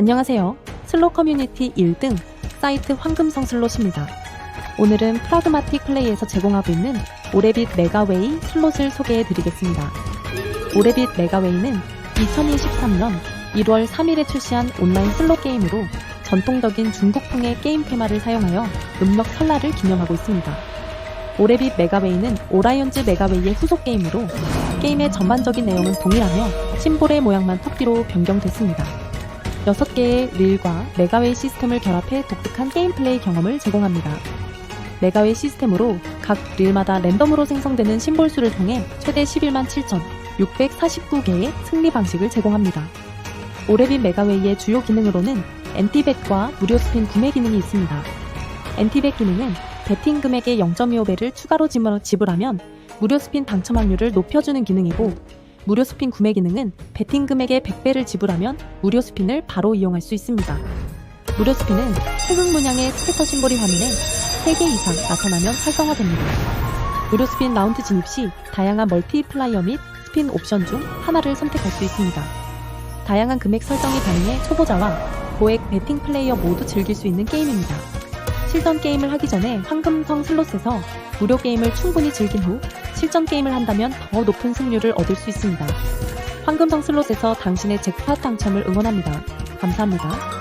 안녕하세요. 슬롯 커뮤니티 1등 사이트 황금성 슬롯입니다. 오늘은 프라그마틱 플레이에서 제공하고 있는 오레빗 메가웨이 슬롯을 소개해 드리겠습니다. 오레빗 메가웨이는 2023년 1월 3일에 출시한 온라인 슬롯 게임으로 전통적인 중국풍의 게임 테마를 사용하여 음력 설날을 기념하고 있습니다. 오레빗 메가웨이는 오라이언즈 메가웨이의 후속 게임으로 게임의 전반적인 내용은 동일하며 심볼의 모양만 토끼로 변경됐습니다. 6개의 릴과 메가웨이 시스템을 결합해 독특한 게임 플레이 경험을 제공합니다. 메가웨이 시스템으로 각 릴마다 랜덤으로 생성되는 심볼 수를 통해 최대 11만 7,649개의 승리 방식을 제공합니다. 오레빗 메가웨이의 주요 기능으로는 엔티백과 무료 스핀 구매 기능이 있습니다. 엔티백 기능은 베팅 금액의 0.25배를 추가로 지불- 지불하면 무료 스핀 당첨 확률을 높여주는 기능이고 무료 스핀 구매 기능은 베팅 금액의 100배를 지불하면 무료 스핀을 바로 이용할 수 있습니다. 무료 스핀은 태극 문양의 스캐터 심볼이 화면에 3개 이상 나타나면 활성화됩니다. 무료 스핀 라운드 진입 시 다양한 멀티플라이어 및 스핀 옵션 중 하나를 선택할 수 있습니다. 다양한 금액 설정이 가능해 초보자와 고액 베팅 플레이어 모두 즐길 수 있는 게임입니다. 실전 게임을 하기 전에 황금성 슬롯에서 무료 게임을 충분히 즐긴 후 실전 게임을 한다면 더 높은 승률을 얻을 수 있습니다. 황금성 슬롯에서 당신의 잭팟 당첨을 응원합니다. 감사합니다.